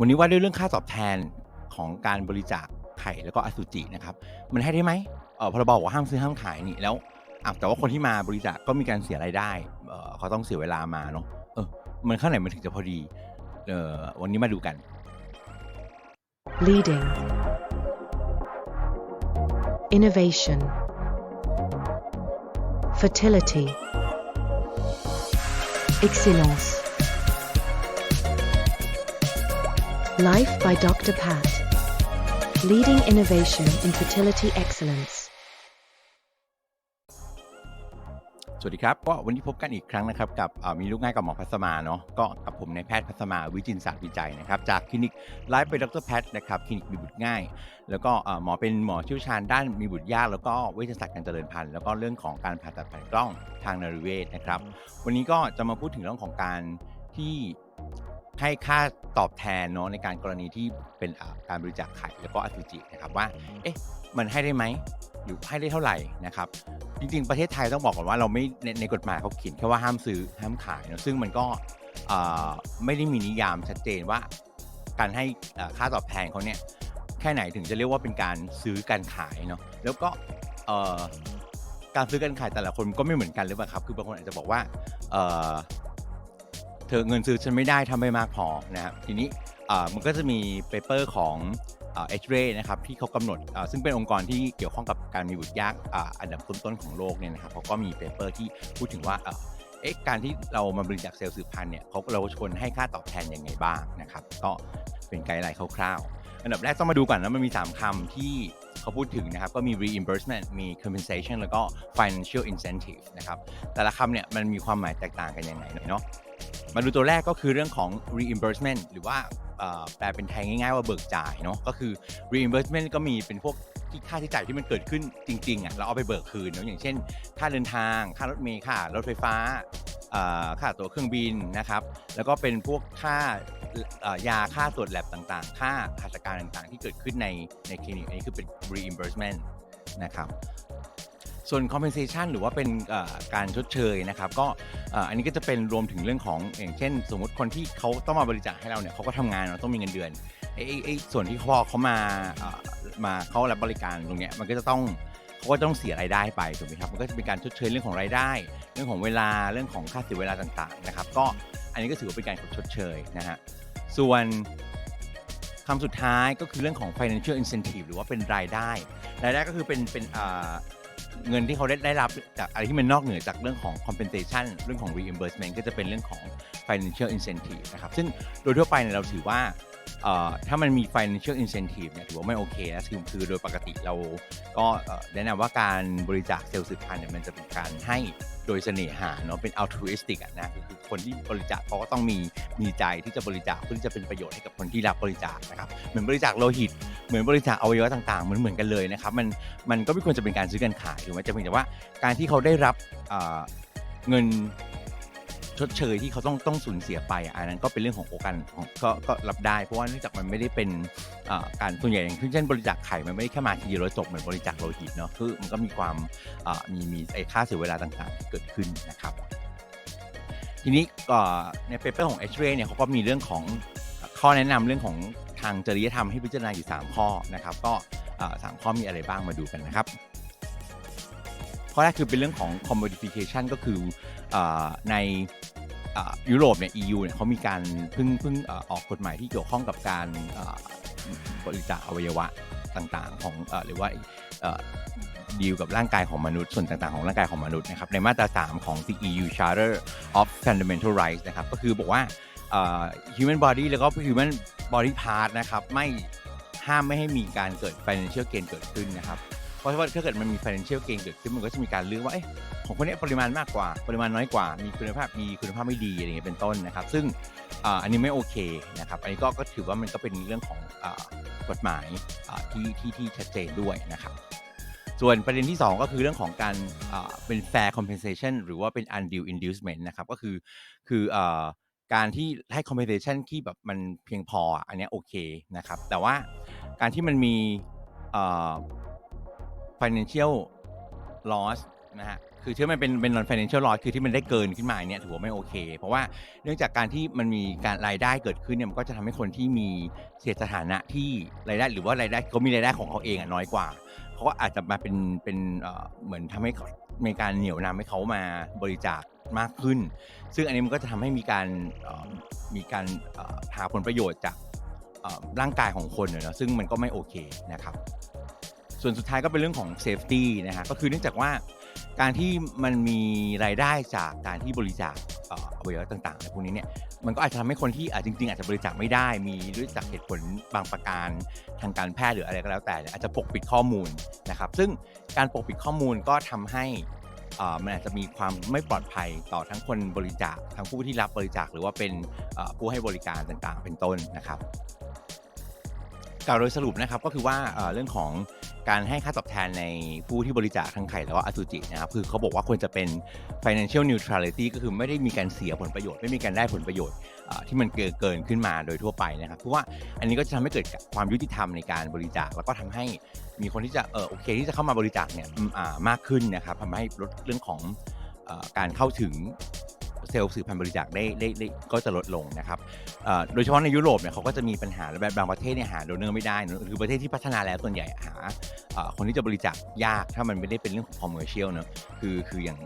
วันนี้ว่าด้วยเรื่องค่าตอบแทนของการบริจาคไข่แล้วก็อสุจินะครับ มันให้ได้ไหมเออพรบบอกว่าห้ามซื้อห้ามขายนี่แล้วอะแต่ว่าคนที่มาบริจาคก็มีการเสียรายได้เออเขาต้องเสียเวลามาเนาะเออมันข้างไหนมันถึงจะพอดีเออวันนี้มาดูกัน leading, innovation, fertility, excellence. Life by Dr. Pat. Leading innovation in fertility excellence. สวัสดีครับ ก็วันนี้พบกันอีกครั้งนะครับกับมีลูกง่ายกับหมอพัสมาเนาะก็กับผมในายแพทย์พัสมาวิจินศาสตร์วิจัยนะครับจากคลินิกไลฟ์ไปดรแพทนะครับคลินิกมีบุตรง่าย แล้วก็หมอเป็นหมอเชี่ยวชาญด้านมีบุตรยากแล้วก็เวชศาสตร์การเจริญพันธุ์แล้วก็เรื่องของการผ่าตัดผ่านกล้องทางนริเวศนะครับ วันนี้ก็จะมาพูดถึงเรื่องของการที่ ให้ค่าตอบแทนเนาะในการกรณีที่เป็นอ่าการบริจาคไข่แล้วก็อสุจินะครับว่า เอ๊ะ มันให้ได้ไหมหรือให้ได้เท่าไหร่นะครับ จริงๆ ประเทศไทยต้องบอกก่อนว่าเราไม่ในในกฎหมายเขาเขียนแค่ว่าห้ามซื้อห้ามขายเนอะซึ่งมันก็เอ่อไม่ได้มีนิยามชัดเจนว่า การให้เอ่อค่าตอบแทนเขาเนี่ยแค่ไหนถึงจะเรียกว่าเป็นการซื้อการขายเนาะแล้วก็เอ่อการซื้อการขายแต่ละคนก็ไม่เหมือนกันหรือเปล่าครับ คือบางคนอาจจะบอกว่า เธอเงินซื้อฉันไม่ได้ทำไม่มากพอนะครับทีนี้มันก็จะมีเปเปอร์ของเอชเรนะครับที่เขากำหนดซึ่งเป็นองค์กรที่เกี่ยวข้องกับการมีบุตรยากอ,อันดับต้นๆของโลกเนี่ยนะครับเขาก็มีเปเปอร์ที่พูดถึงว่าเอ๊ะการที่เรามาบริจาคเซลล์สืบพันธุ์เนี่ยเขาเราชวนให้ค่าตอบแทนยังไงบ้างนะครับก็เป็นไกด์ไลน์คร่าวๆ อันดับแรกต้องมาดูก่อนนะมันมี 3คำที่เขาพูดถึงนะครับ ก็มี reimbursement มี compensation แล้วก็ financial incentive นะครับแต่ละคำเนี่ยมันมีความหมายแตกต่างกันยังไงเนาะ มาดูตัวแรกก็คือเรื่องของ reimbursement หรือว่าแปลเป็นไทยง่ายๆว่าเบิกจ่ายเนาะก็คือ reimbursement ก็มีเป็นพวกที่ค่าใช้จ่ายที่มันเกิดขึ้นจริงๆอะเราเอาไปเบิกคืนเนาะอย่างเช่น ค่าเดินทาง ค่ารถเมล์ค่ารถไฟฟ้าค่าตั๋วเครื่องบินนะครับ แล้วก็เป็นพวกค่ายาค่าตรวจแลบต่างๆ ค่าหัตถการต่างๆ ที่เกิดขึ้นในในคลินิกอันนี้คือเป็น reimbursement นะครับ ส่วน compensation หรือว่าเป็นเอ่อการชดเชยนะครับก็เอ่ออันนี้ก็จะเป็นรวมถึงเรื่องของอย่างเช่น สมมติคนที่เขาต้องมาบริจาคให้เราเนี่ยเขาก็ทำงานเราต้องมีเงินเดือนไอ้ไอ้ไอ้ส่วนที่พอเขามาเอ่อมาเขารับบริการตรงเนี้ยมันก็จะต้องเขาก็ต้องเสียรายได้ไปถูกไหมครับมันก็จะเป็นการชดเชยเรื่องของรายได้ เรื่องของเวลาเรื่องของค่าเสียเวลาต่างๆนะครับ ก็อันนี้ก็ถือว่าเป็นการชดเชยนะฮะส่วนคำสุดท้ายก็คือเรื่องของ financial incentive หรือว่าเป็นรายได้ รายได้ก็คือเป็นเป็นอ่า เงินที่เขาได้ได้รับจากอะไรที่มันนอกเหนือจากเรื่องของ compensation เรื่องของ reimbursement ก็จะเป็นเรื่องของ financial incentive นะครับ ซึ่งโดยทั่วไปเนี่ยเราถือว่า ถ้ามันมี financial incentive เนี่ยถือว่าไม่โอเคนะคือคือโดยปกติเราก็แนะนำว่าการบริจาคเซลล์สืบพันธุ์เนี่ยมันจะเป็นการให้โดยเสน่หาเนาะเป็น altruistic นะคือคนที่บริจาคเขาก็ต้องมีมีใจที่จะบริจาคเพื่อที่จะเป็นประโยชน์ให้กับคนที่รับบริจาคนะครับเหมือนบริจาคโลหิต เหมือนบริจาคอวัยวะต่างๆเหมือนเหมือนกันเลยนะครับมันมันก็ไม่ควรจะเป็นการซื้อกันขายถูกไหมจะเพียงแต่ว่าการที่เขาได้รับเงิน ชดเชยที่เขาต้องต้องสูญเสียไปอะอันนั้นก็เป็นเรื่องของโอกันของก็ก็รับได้ เพราะว่าเนื่องจากมันไม่ได้เป็นอ่อการส่วนใหญ่อย่างเช่นบริจาคไข่มันไม่ได้แค่มาทีเดียวแล้วจบเหมือนบริจาคโลหิตเนาะคือมันก็มีความอ่อมีมีไอ้ค่าเสียเวลาต่างๆ เกิดขึ้นนะครับ ทีนี้ในเปเปอร์ของเอชเรเนี่ยเขาก็มีเรื่องของข้อแนะนำเรื่องของทางจริยธรรมให้พิจารณาอยู่ 3 ข้อนะครับ ก็อ่อสามข้อมีอะไรบ้างมาดูกันนะครับ ข้อแรกคือเป็นเรื่องของ commodification ก็คืออในอยุโรปเนี่ย EU เนี่ยเขามีการเพิ่งเพิ่งออกกฎหมายที่เกี่ยวข้องกับการบริจาคอวัยวะต่างๆของหรือว่าเอ่อดีลกับร่างกายของมนุษย์ส่วนต่างๆของร่างกายของมนุษย์นะครับในมาตรา 3 ของ the EU Charter of Fundamental Rights นะครับก็คือบอกว่า human body แล้วก็ human body part นะครับไม่ห้ามไม่ให้มีการเกิด financial gain เกิดขึ้นนะครับ เพราะว่าถ้าเกิดมันมี financial gain เกิดขึ้นมันก็จะมีการเลือกว่าเอ๊ะของคนนี้ปริมาณมากกว่า ปริมาณน้อยกว่า มีคุณภาพดีคุณภาพไม่ดีอะไรเงี้ยเป็นต้นนะครับ ซึ่งอันนี้ไม่โอเคนะครับอันนี้ก็ก็ถือว่ามันก็เป็นเรื่องของอกฎหมายที่ที่ที่ชัดเจนด้วยนะครับส่วนประเด็นที่ 2 ก็คือเรื่องของการเป็น fair compensation หรือว่าเป็น undue inducement นะครับก็คือคืออการที่ให้ compensation ที่แบบมันเพียงพออันนี้โอเคนะครับแต่ว่าการที่มันมี financial loss นะฮะคือที่มันเป็นเป็น non financial loss คือที่มันได้เกินขึ้นมาเนี่ยถือว่าไม่โอเค เพราะว่าเนื่องจากการที่มันมีการรายได้เกิดขึ้นเนี่ยมันก็จะทำให้คนที่มีเศรษฐสถานะที่รายได้หรือว่ารายได้เขามีรายได้ของเขาเองอะน้อยกว่าเขาก็อาจจะมาเป็นเป็นเหมือนทำให้มีการเหนี่ยวนำให้เขามาบริจาคมากขึ้น ซึ่งอันนี้มันก็จะทำให้มีการมีการหาผลประโยชน์จากร่างกายของคนเนอะซึ่งมันก็ไม่โอเคนะครับ ส่วนสุดท้ายก็เป็นเรื่องของ safety นะฮะก็คือเนื่องจากว่าการที่มันมีรายได้จากการที่บริจาคเอ่ออวัยวะต่างๆอะไรพวกนี้เนี่ยมันก็อาจจะทำให้คนที่อาจจริง ๆ อาจจะบริจาคไม่ได้ มีด้วยจากเหตุผลบางประการทางการแพทย์หรืออะไรก็แล้วแต่ อาจจะปกปิดข้อมูลนะครับ ซึ่งการปกปิดข้อมูลก็ทำให้มันอาจจะมีความไม่ปลอดภัยต่อทั้งคนบริจาคทั้งผู้ที่รับบริจาคหรือว่าเป็นผู้ให้บริการต่างๆ เป็นต้นนะครับกล่าวโดยสรุปนะครับก็คือว่าเรื่องของ การให้ค่าตอบแทนในผู้ที่บริจาคทั้งไข่แล้วก็อสุจินะครับคือเขาบอกว่าควรจะเป็น financial neutrality ก็คือไม่ได้มีการเสียผลประโยชน์ ไม่มีการได้ผลประโยชน์ที่มันเกินเกินขึ้นมาโดยทั่วไปนะครับเพราะว่าอันนี้ก็จะทำให้เกิดความยุติธรรมในการบริจาค แล้วก็ทำให้มีคนที่จะเออโอเคที่จะเข้ามาบริจาคเนี่ยมากขึ้นนะครับทำให้ลดเรื่องของการเข้าถึง เซลล์สื่อพันธุ์บริจาคได้ได้ได้ก็จะลดลงนะครับโดยเฉพาะในยุโรปเนี่ยเขาก็จะมีปัญหาและแบบบางประเทศเนี่ยหาโดเนอร์ไม่ได้นะคือประเทศที่พัฒนาแล้วส่วนใหญ่หาคนที่จะบริจาคยากถ้ามันไม่ได้เป็นเรื่องของคอมเมอร์เชียลเนอะคือคืออย่าง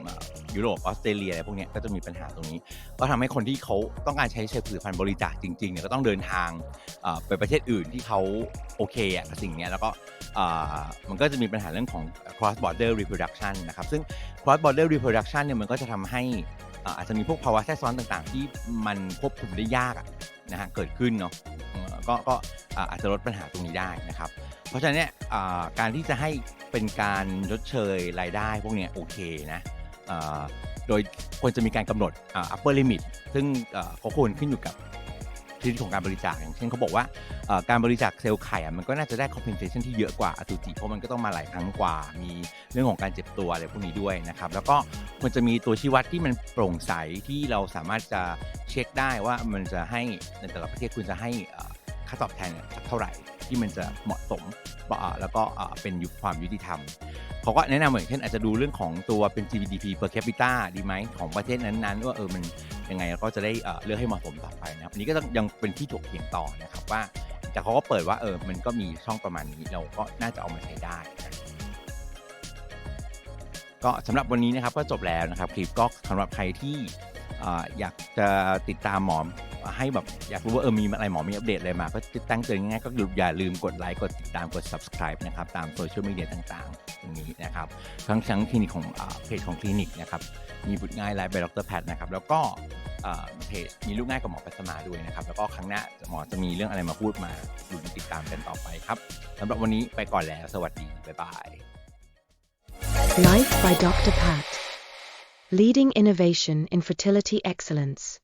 ยุโรปออสเตรเลียอะไรพวกนี้ก็จะมีปัญหาตรงนี้ ก็ทำให้คนที่เขาต้องการใช้เซลล์สื่อพันธุ์บริจาคจริงๆเนี่ยก็ต้องเดินทางไปประเทศอื่นที่เขาโอเคอะสิ่งนี้แล้วก็มันก็จะมีปัญหาเรื่องของ cross border reproduction นะครับซึ่ง cross border reproduction เนี่ยมันก็จะทำให้ อาจจะมีพวกภาวะแทรกซ้อนต่างๆ ที่มันควบคุมได้ยากนะฮะเกิดขึ้นเนาะก็ก็อาจจะลดปัญหาตรงนี้ได้นะครับ เพราะฉะนั้นเนี่ยการที่จะให้เป็นการชดเชยรายได้พวกเนี้ยโอเคนะโดยควรจะมีการกำหนดอ่า upper limit ซึ่งเขาควรขึ้นอยู่กับ ชนิดของการบริจาคอย่างเช่นเขาบอกว่าการบริจาคเซลล์ไข่มันก็น่าจะได้ compensation ที่เยอะกว่าอสุจิเพราะมันก็ต้องมาหลายครั้งกว่า มีเรื่องของการเจ็บตัวอะไรพวกนี้ด้วยนะครับแล้วก็ควรจะมีตัวชี้วัดที่มันโปร่งใสที่เราสามารถจะเช็คได้ว่ามันจะให้ในแต่ละประเทศคุณจะให้ค่าตอบแทนเนี่ยสักเท่าไหร่ที่มันจะเหมาะสมแล้วก็เป็นยุคความยุติธรรม เขาก็แนะนำอย่างเช่นอาจจะดูเรื่องของตัวเป็น GDP per capita ดีไหมของประเทศนั้นๆ ว่าเออมันยังไงแล้วก็จะได้เลือกให้เหมาะสมต่อไปนะครับอันนี้ก็ยังเป็นที่ถกเถียงต่อนะครับว่าแต่เขาก็เปิดว่าเออมันก็มีช่องประมาณนี้เราก็น่าจะเอามาใช้ได้นะก็สำหรับวันนี้นะครับก็จบแล้วนะครับคลิปก็สำหรับใครที่อยากจะติดตามหมอ ให้แบบอยากรู้ว่าเออมีอะไรหมอมีอัปเดตอะไรมา ก็จะตั้งเตือนง่ายๆก็อย่าลืมกดไลค์กดติดตามกด subscribe นะครับ ตามโซเชียลมีเดียต่างๆตรงนี้นะครับทั้งทั้งคลินิกของเพจของคลินิกนะครับมีบุตรง่ายไลฟ์บายดรแพทนะครับแล้วก็เพจมีลูกง่ายกับหมอปัสมาด้วยนะครับ แล้วก็ครั้งหน้าหมอจะมีเรื่องอะไรมาพูดมาดูติดตามกันต่อไปครับสำหรับวันนี้ไปก่อนแล้ว สวัสดี บ๊ายบาย Life by Dr. Pat. Leading innovation in fertility excellence.